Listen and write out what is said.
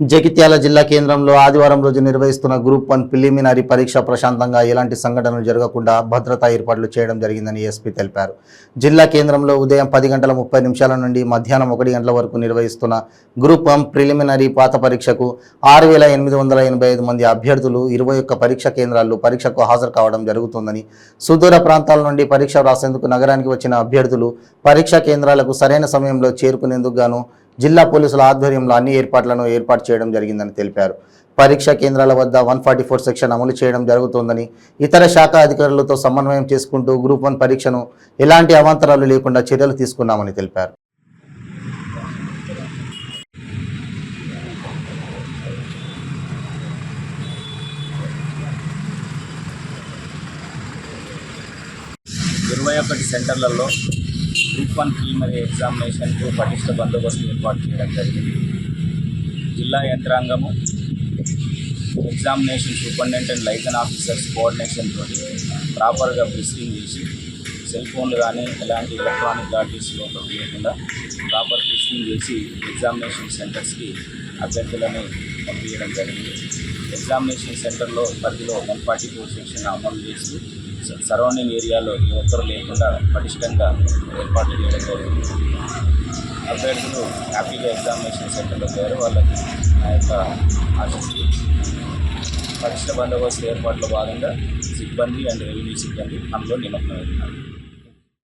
జగిత్యాల జిల్లా కేంద్రంలో ఆదివారం రోజు నిర్వహిస్తున్న గ్రూప్ వన్ ప్రిలిమినరీ పరీక్ష ప్రశాంతంగా ఎలాంటి సంఘటనలు జరగకుండా భద్రతా ఏర్పాట్లు చేయడం జరిగిందని ఎస్పీ తెలిపారు. జిల్లా కేంద్రంలో ఉదయం పది గంటల ముప్పై నిమిషాల నుండి మధ్యాహ్నం ఒకటి గంటల వరకు నిర్వహిస్తున్న గ్రూప్ వన్ ప్రిలిమినరీ పాత పరీక్షకు ఆరు వేల ఎనిమిది వందల ఎనభై ఐదు మంది అభ్యర్థులు ఇరవై ఒక్క పరీక్ష కేంద్రాల్లో పరీక్షకు హాజరు కావడం జరుగుతుందని సుదూర ప్రాంతాల నుండి పరీక్ష రాసేందుకు నగరానికి వచ్చిన అభ్యర్థులు పరీక్షా కేంద్రాలకు సరైన సమయంలో చేరుకునేందుకు గాను జిల్లా పోలీసుల ఆధ్వర్యంలో అన్ని ఏర్పాట్లను ఏర్పాటు చేయడం జరిగిందని తెలిపారు. పరీక్షా కేంద్రాల వద్ద వన్ ఫార్టీ ఫోర్ సెక్షన్ అమలు చేయడం జరుగుతోందని ఇతర శాఖ అధికారులతో సమన్వయం చేసుకుంటూ గ్రూప్ వన్ పరీక్షను ఎలాంటి అవాంతరాలు లేకుండా చర్యలు తీసుకున్నామని తెలిపారు. ఇరవై ఒకటి సెంటర్లలో గ్రూప్ వన్ ప్రిలిమినరీ ఎగ్జామినేషన్కు పటిష్ట బందోబస్తు ఏర్పాటు చేయడం జరిగింది? జిల్లా యంత్రాంగము examination superintendent liaison officers coordination తోటి ప్రాపర్గా బ్రిస్కింగ్ చేసి సెల్ ఫోన్లు కానీ ఎలాంటి ఎలక్ట్రానిక్ గాడ్జెట్స్ లోపల లేకుండా ప్రాపర్ బ్రిస్కింగ్ చేసి ఎగ్జామినేషన్ సెంటర్స్కి అభ్యర్థులను పంపించడం జరిగింది. ఎగ్జామినేషన్ సెంటర్లో పరిధిలో వన్ ఫార్టీ ఫోర్ సెక్షన్ అమలు చేస్తూ సరౌండింగ్ ఏరియాలో ఏ ఒక్కరు లేకుండా పటిష్టంగా ఏర్పాటు చేయడం జరిగింది. అభ్యర్థులు హ్యాపీగా ఎగ్జామినేషన్ సెంటర్లో చేరు వాళ్ళకి ఆ యొక్క ఆశిస్తూ పటిష్ట బందోబస్తు ఏర్పాట్లో భాగంగా సిబ్బంది అండ్ రెవెన్యూ సిబ్బంది అందులో నిమగ్నమవుతున్నారు